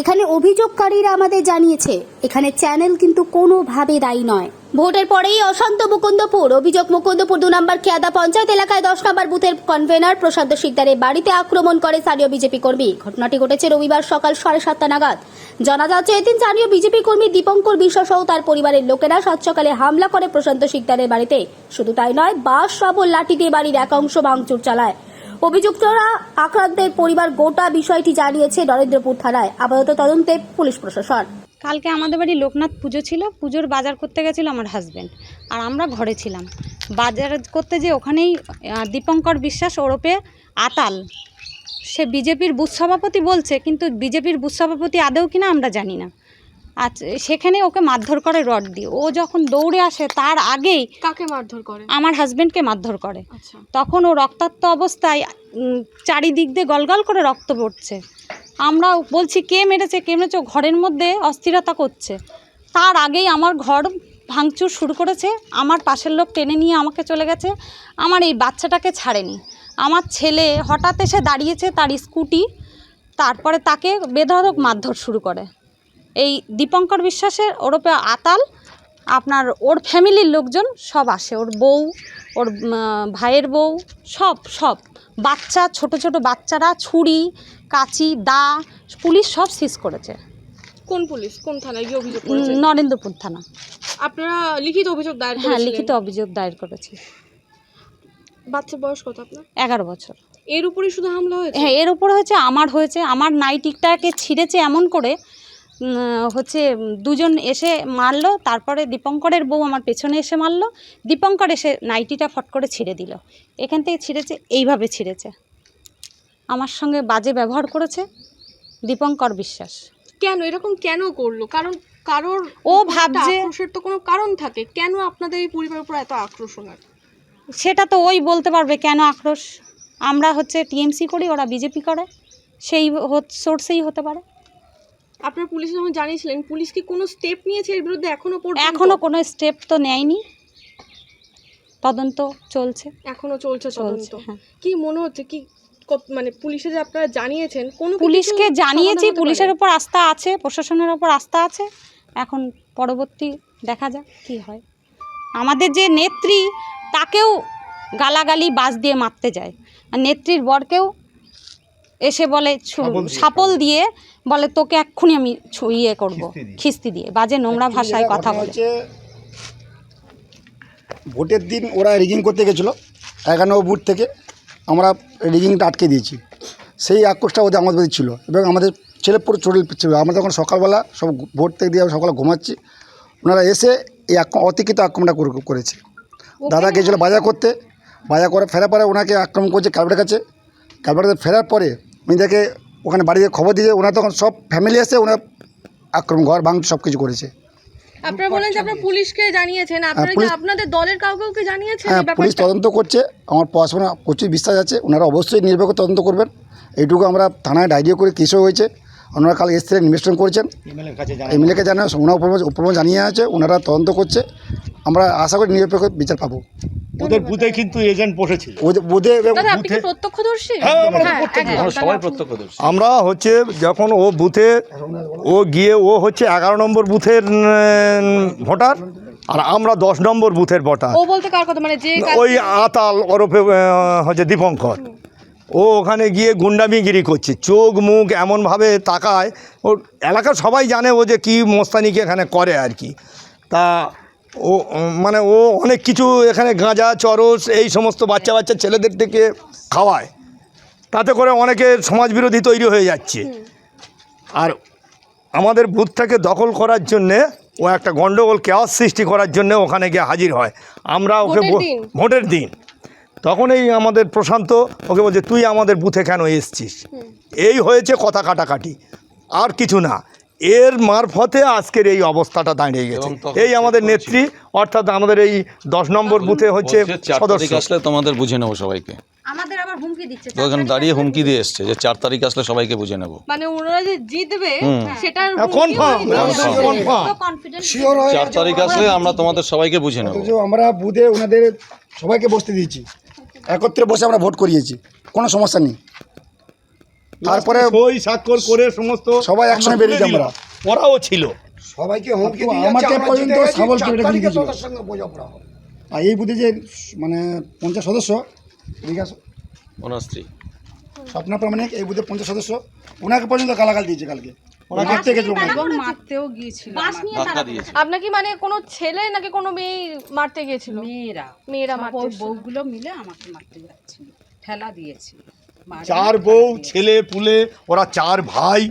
এখানে অভিযোগকারীরা আমাদের জানিয়েছে, এখানে চ্যানেল কিন্তু কোনোভাবে দায়ী নয়। ভোটের পরেই অশান্ত মুকুন্দপুর। অভিযোগ, মুকুন্দপুর দু নম্বর খেয়াদা পঞ্চায়েত এলাকায় দশ নম্বর বুথের কনভেনার প্রশান্ত শিকদারের বাড়িতে আক্রমণ করে স্থানীয় বিজেপি কর্মী। ঘটনাটি ঘটেছে রবিবার সকাল সাড়ে সাতটা নাগাদ। জানা যাচ্ছে, এদিন স্থানীয় বিজেপি কর্মী দীপঙ্কর বিশ্বাস সহ তার পরিবারের লোকেরা সাত সকালে হামলা করে প্রশান্ত শিকদারের বাড়িতে। শুধু তাই নয় বাস সবল লাঠি দিয়ে বাড়ির এক অংশ ভাঙচুর চালায়। অভিযুক্তরা আক্রান্তের পরিবার গোটা বিষয়টি জানিয়েছে নরেন্দ্রপুর থানায়। আপাতত তদন্তে পুলিশ প্রশাসন। কালকে আমাদের বাড়ি লোকনাথ পুজো ছিল। পুজোর বাজার করতে গেছিল আমার হাজব্যান্ড আর আমরা ঘরে ছিলাম। বাজার করতে যে ওখানেই দীপঙ্কর বিশ্বাস ওরপে আতাল, সে বিজেপির বুথ সভাপতি বলছে, কিন্তু বিজেপির বুথ সভাপতি আদৌ কিনা আমরা জানি না। আচ্ছা সেখানে ওকে মারধর করে রড দিয়ে। ও যখন দৌড়ে আসে তার আগেই কাকে মারধর করে? আমার হাজব্যান্ডকে মারধর করে। আচ্ছা। তখন ও রক্তাক্ত অবস্থায় চারিদিক দিয়ে গলগল করে রক্ত পড়ছে। আমরা বলছি কে মেরেছে? কে মেরেছে? ঘরের মধ্যে অস্থিরতা করছে। তার আগেই আমার ঘর ভাঙচুর শুরু করেছে। আমার পাশের লোক টেনে নিয়ে আমাকে চলে গেছে। আমার এই বাচ্চাটাকে ছাড়েনি। আমার ছেলে হঠাৎ এসে দাঁড়িয়েছে তার স্কুটি তারপরে তাকে বেধড়ক মারধর শুরু করে। এই দীপঙ্কর বিশ্বাসের ওরপে আতাল আপনার ওর ফ্যামিলির লোকজন সব আসে। ওর বউ ওর ভাইয়ের বউ সব সব। বাচ্চা ছোট ছোট বাচ্চারা ছুরি কাঁচি দা পুলিশ সব সিজ করেছে। কোন পুলিশ? কোন থানায় গিয়ে অভিযোগ নরেন্দ্রপুর থানা। আপনারা লিখিত অভিযোগ দায়ের হ্যাঁ লিখিত অভিযোগ দায়ের করেছি। বাচ্চার বয়স কত আপনার? এগারো বছর। এর উপরে শুধু হামলা হয়েছে? হ্যাঁ এর উপরে হয়েছে আমার হয়েছে আমার নাইটিকটাকে ছিঁড়েছে এমন করে হচ্ছে দুজন এসে মারলো তারপরে দীপঙ্করের বউ আমার পেছনে এসে মারলো দীপঙ্কর এসে নাইটিটা ফট করে ছিঁড়ে দিল। এখান থেকে ছিঁড়েছে এইভাবে ছিঁড়েছে। আমার সঙ্গে বাজে ব্যবহার করেছে দীপঙ্কর বিশ্বাস। কেন? এরকম কেন করল? কারণ কারোর ও ভাবছে আক্রোশের তো কোনো কারণ থাকে। কেন আপনাদের এই পরিবারের উপর এত আক্রোশ ওনার সেটা তো ওই বলতে পারবে কেন আক্রোশ? আমরা হচ্ছে টিএমসি করি ওরা বিজেপি করে। সেই সোর্সেই হতে পারে। আপনার পুলিশ যখন জানিয়েছিলেন পুলিশ কি কোনো স্টেপ নিয়েছে এর বিরুদ্ধে? এখনও পর্যন্ত? এখনও কোনো স্টেপ তো নেয়নি। তদন্ত চলছে। এখনও চলছে চলছে হ্যাঁ। কি মনে হচ্ছে? কি মানে পুলিশে যে আপনারা জানিয়েছেন কোনো কি পুলিশকে কিছু জানিয়েছি সমাধান হতে পুলিশের পারে? উপর আস্থা আছে প্রশাসনের উপর আস্থা আছে। এখন পরবর্তী দেখা যাক কি হয়। আমাদের যে নেত্রী তাকেও গালাগালি বাস দিয়ে মারতে যায়। আর নেত্রীর বরকেও এসে বলে সাপল দিয়ে বলে তোকে এক্ষুনি আমি ইয়ে করব খিস্তি দিয়ে। বাজে নোংরা ভাষায় কথা বলে। ভোটের দিন ওরা রিগিং করতে গেছিল একান্ন বুথ থেকে আমরা রিগিংটা আটকে দিয়েছি। সেই আক্রোশটা ওদের আমাদের ছিল এবং আমাদের ছেলে পুরো চড়ে ছিল আমরা তখন সকালবেলা সব ভোট থেকে দিয়ে সকালে ঘুমাচ্ছি। ওনারা এসে এই অতিকিত আক্রমণটা করে- করেছে। দাদা গিয়েছিল বাজার করতে। বাজার করে ফেরার পরে ওনাকে আক্রমণ করছে ক্যালবেটের কাছে। ক্যালবেটে ফেরার পরে উনিদেরকে ওখানে বাড়িতে খবর দিয়ে ওনারা তখন সব ফ্যামিলি এসে ওনারা আক্রমণ ঘর ভাঙ সব কিছু করেছে। আপনারা বলেন যে আপনারা পুলিশকে জানিয়েছেন আপনারা কি পুলিশ- আপনাদের দলের কাউকে কাউকে জানিয়েছেন হ্যাঁ পুলিশ তদন্ত করছে আমার পড়াশোনা প্রচুর বিশ্বাস আছে ওনারা অবশ্যই নির্ভর তদন্ত করবেন। এইটুকু আমরা থানায় ডায়েরিও করে কেসও হয়েছে ওনারা কাল এসছিলেন ইনভেস্টমেন্ট করেছেন। এমএলএকে জানা ওনার উপর জানিয়ে আছে ওনারা তদন্ত করছে আমরা আশা করি নিরপেক্ষ বিচার পাবো। ওদের বুথে কিন্তু এজেন্ট বসেছিল। প্রত্যক্ষদর্শী? হ্যাঁ, হ্যাঁ। আমরা সবাই প্রত্যক্ষদর্শী। আমরা হচ্ছে যখন ও বুথে ও গিয়ে ও হচ্ছে এগারো নম্বর বুথের ভোটার আর আমরা দশ নম্বর বুথের ভোটার। ও বলতে কার কথা? মানে যে ওই আতাল ওরফে হচ্ছে দীপঙ্কর। ও ওখানে গিয়ে গুন্ডামিগিরি করছে চোখ মুখ এমনভাবে তাকায়। ও এলাকার সবাই জানে ও যে কী মোস্তানিকে এখানে করে আর কি। তা ও মানে ও অনেক কিছু এখানে গাঁজা চরস এই সমস্ত বাচ্চা বাচ্চা ছেলেদের থেকে খাওয়ায়। তাতে করে অনেকে সমাজবিরোধী তৈরি হয়ে যাচ্ছে। আর আমাদের বুথটাকে দখল করার জন্যে ও একটা গণ্ডগোল কেওয়াস সৃষ্টি করার জন্য ওখানে গিয়ে হাজির হয়। আমরা ওকে ভোটের দিন? ভোটের দিন। তখনই আমাদের প্রশান্ত ওকে বলছে তুই আমাদের বুথে কেন এসছিস? এই হয়েছে কথা কাটাকাটি। আর কিছু না। এর মারফতে আজকের এই অবস্থাটা দাঁড়িয়ে গেছে। এই আমাদের নেত্রী অর্থাৎ আমাদের এই দশ নম্বর বুথে হচ্ছে সদস্য। আসলে তোমাদের বুঝে নেব সবাইকে। আমাদের আবার হুমকি দিচ্ছে। ওখানে দাঁড়িয়ে হুমকি দিয়ে এসছে যে চার তারিখ আসলে সবাইকে বুঝে নেব। মানে ওনারা যে জিতবে সেটার কনফার্ম কনফার্ম কনফিডেন্স শিওর হয়ে চার তারিখ আসলে আমরা তোমাদের সবাইকে বুঝে নেব। আমরা বুধে ওনাদের সবাইকে বসতে দিয়েছি। একত্রে বসে আমরা ভোট করিয়েছি। কোনো সমস্যা নেই। তারপরে সই স্বাক্ষর করে সমস্ত সবাই একসঙ্গে আমরা বেরিয়েছি আমরা। ওরাও ছিল। সবাইকে হুমকি দিয়ে আমাকে পর্যন্ত সাবল করে দিয়েছিল। তোদের সঙ্গে বোঝাপড়া। আর এই বুথে যে মানে পঞ্চাশ সদস্য ঠিক আছে? ওনার স্ত্রী। স্বপ্না প্রামাণিক এই বুথের পঞ্চাশ সদস্য ওনাকে পর্যন্ত গালাগাল দিয়েছে কালকে। ওরা মারতে গেছিল ওনাকে। মারতেও গিয়েছিল। আপনার কি মানে কোনো ছেলে নাকি কোনো মেয়ে মারতে গিয়েছিল? মেয়েরা। মেয়েরা সব মারতে ওই এসেছিল। বউগুলো মিলে আমাকে মারতে যাচ্ছিল। ঠেলা দিয়েছে মারে চার বউ ছেলে পুলে ওরা চার ভাই।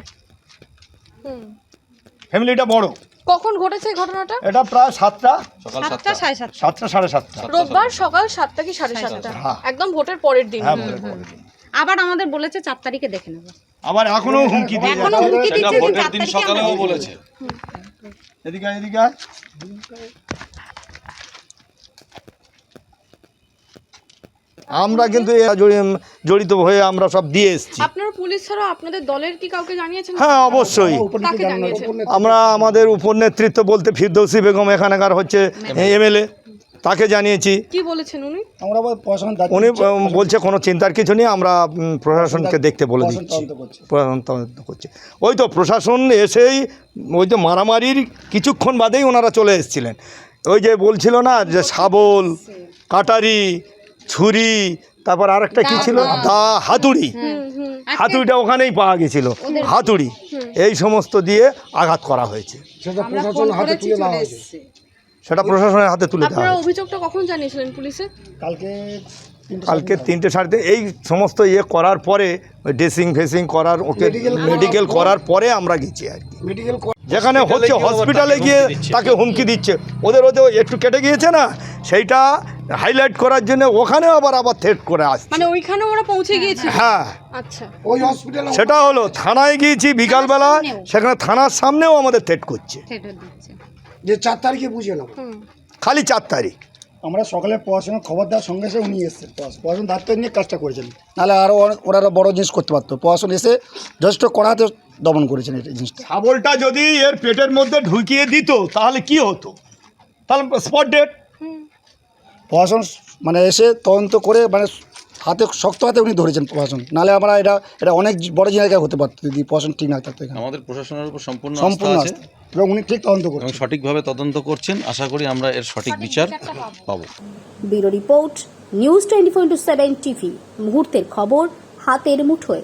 ফ্যামিলিটা বড়। কখন ঘটেছে এই ঘটনাটা? এটা প্রায় সাতটা। সকাল সাতটা সাড়ে সাতটা। সাতটা সাড়ে সাতটা। রোববার সকাল সাতটা কি সাড়ে সাতটা? হ্যাঁ। একদম ভোটের পরের দিন। হ্যাঁ বলে দিন। আবার আমাদের বলেছে চার তারিখে দেখে নেব। আবার এখনও হুমকি দিয়ে এখনও হুমকি দিচ্ছে ভোটের দিন তারিখে সকালেও বলেছে। এদিকে এদিকে আমরা কিন্তু এ জড়িত হয়ে আমরা সব দিয়ে এসেছি। আপনারা পুলিশ ছাড়া আপনাদের দলের কি কাউকে জানিয়েছেন? হ্যাঁ অবশ্যই। কাকে আমরা আমাদের উপর নেতৃত্ব বলতে ফিরদৌসি বেগম এখানকার হচ্ছে এমএলএ। তাকে জানিয়েছি। কি বলেছেন উনি? আমরা উনি বলছে কোনো চিন্তার কিছু নেই আমরা প্রশাসনকে দেখতে বলে দিচ্ছি। করছে। প্রশাসন তদন্ত করছে। ওই তো প্রশাসন এসেই ওই তো মারামারির কিছুক্ষণ বাদেই ওনারা চলে এসেছিলেন। ওই যে বলছিল না যে শাবল কাটারি ছুরি তারপর আরেকটা কি ছিল? দা হাতুড়ি। হাতুড়িটা ওখানেই পাওয়া গেছিল। হাতুড়ি। এই সমস্ত দিয়ে আঘাত করা হয়েছে। সেটা প্রশাসনের হাতে তুলে দেওয়া আপনারা অভিযোগটা কখন জানিয়েছিলেন পুলিশে? কালকে তিনটে কালকে তিনটে সাড়ে তিন- এই সমস্ত ইয়ে করার পরে ড্রেসিং ফেসিং করার ওকে মেডিকেল করার পরে আমরা গেছি আর কি। মেডিকেল যেখানে হচ্ছে হসপিটালে গিয়ে তাকে হুমকি দিচ্ছে। ওদের ওদের একটু কেটে গিয়েছে না? সেইটা হাইলাইট করার জন্য ওখানেও আবার আবার থ্রেট করে আসছে। মানে ওইখানে ওরা পৌঁছে গিয়েছে হ্যাঁ। আচ্ছা। ওই হসপিটালে সেটা হলো থানায় গিয়েছি বিকালবেলা সেখানে থানার সামনেও আমাদের থ্রেট করছে। যে চার তারিখে বুঝে নেব। খালি চার তারিখ। আমরা সকালে পড়াশোনার খবর দেওয়ার সঙ্গে সঙ্গে উনি এসেছেন। পড়াশোনা দায়িত্ব নিয়ে কাজটা করেছেন। নাহলে আরও ওরা আরও বড় জিনিস করতে পারতো। পড়াশোনা এসে যথেষ্ট কড়াতে দমন করেছেন এই জিনিসটা। ছাগলটা যদি এর পেটের মধ্যে ঢুকিয়ে দিত তাহলে কি হতো? তাহলে স্পট ডেট প্রশাসন মানে এসে তদন্ত করে মানে হাতে শক্ত হাতে উনি ধরেছেন প্রশাসন। নাহলে আমরা এটা এটা অনেক বড় জায়গায় হতে পারতো যদি প্রশাসন ঠিক না থাকতো এখানে। আমাদের প্রশাসনের উপর সম্পূর্ণ সম্পূর্ণ আছে। এবং উনি ঠিক তদন্ত করছেন। সঠিকভাবে তদন্ত করছেন। আশা করি আমরা এর সঠিক বিচার পাবো। Bureau report news twenty four into seven TV. মুহূর্তের খবর হাতের মুঠোয়।